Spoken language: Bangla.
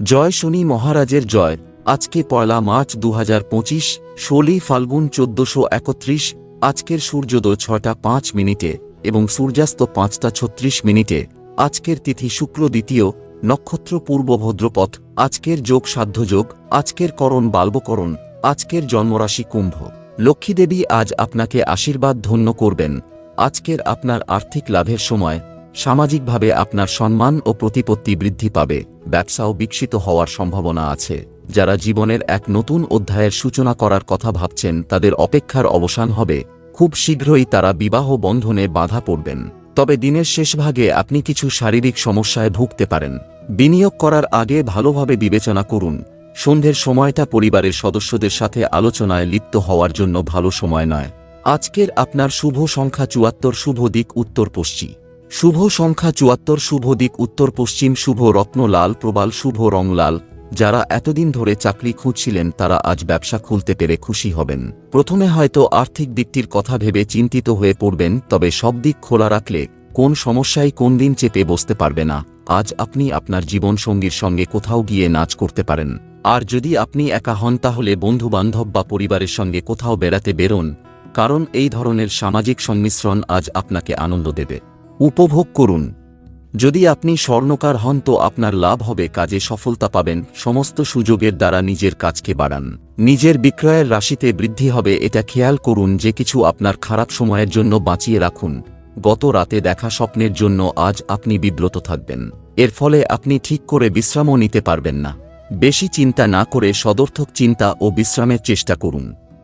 জয় শনি মহারাজের জয়। আজকে পয়লা মার্চ দু হাজার পঁচিশ ষোলই ফাল্গুন চোদ্দশো একত্রিশ, আজকের সূর্যোদয় ছয়টা পাঁচ মিনিটে এবং সূর্যাস্ত পাঁচটা ছত্রিশ মিনিটে। আজকের তিথি শুক্র দ্বিতীয়, নক্ষত্র পূর্ব ভদ্রপথ। আজকের যোগ সাধ্য যোগ আজকের করণ বাল্বকরণ, আজকের জন্মরাশি কুম্ভ। লক্ষ্মীদেবী আজ আপনাকে আশীর্বাদ ধন্য করবেন। আজকের আপনার আর্থিক লাভের সময় সামাজিকভাবে আপনার সম্মান ও প্রতিপত্তি বৃদ্ধি পাবে। ব্যবসাও বিকশিত হওয়ার সম্ভাবনা আছে। যারা জীবনের এক নতুন অধ্যায়ের সূচনা করার কথা ভাবছেন, তাদের অপেক্ষার অবসান হবে। খুব শীঘ্রই তারা বিবাহ বন্ধনে বাধা পড়বেন। তবে দিনের শেষভাগে আপনি কিছু শারীরিক সমস্যায় ভুগতে পারেন। বিনিয়োগ করার আগে ভালোভাবে বিবেচনা করুন। সন্ধ্যের সময়টা পরিবারের সদস্যদের সাথে আলোচনায় লিপ্ত হওয়ার জন্য ভালো সময় নয়। আজকের আপনার শুভ সংখ্যা চুয়াত্তর, শুভ দিক উত্তর পশ্চিম। শুভ সংখ্যা চুয়াত্তর, শুভ দিক উত্তর পশ্চিম, শুভ রত্ন লাল, প্রবাল, শুভ রং লাল। যারা এতদিন ধরে চাকরি খুঁজছিলেন, তারা আজ ব্যবসা খুলতে পেরে খুশি হবেন। প্রথমে হয়তো আর্থিক দিকটির কথা ভেবে চিন্তিত হয়ে পড়বেন, তবে সব দিক খোলা রাখলে কোন সমস্যায় কোন দিন চেপে বসতে পারবে না। আজ আপনি আপনার জীবনসঙ্গীর সঙ্গে কোথাও গিয়ে নাচ করতে পারেন। আর যদি আপনি একা হন, তাহলে বন্ধুবান্ধব বা পরিবারের সঙ্গে কোথাও বেড়াতে বেরোন। কারণ এই ধরনের সামাজিক সংমিশ্রণ আজ আপনাকে আনন্দ দেবে। উপভোগ করুন। যদি আপনি স্বর্ণকার হন তো আপনার লাভ হবে, কাজে সফলতা পাবেন, সমস্ত সুযোগের দ্বারা নিজের কাজকে বাড়ান। নিজের বিক্রয়ের রাশিতে বৃদ্ধি হবে, এটা খেয়াল করুন যে কিছু আপনার খারাপ সময়ের জন্য বাঁচিয়ে রাখুন। গত রাতে দেখা স্বপ্নের জন্য আজ আপনি বিব্রত থাকবেন। এর ফলে আপনি ঠিক করে বিশ্রামও নিতে পারবেন না। বেশি চিন্তা না করে সদর্থক চিন্তা ও বিশ্রামের চেষ্টা করুন।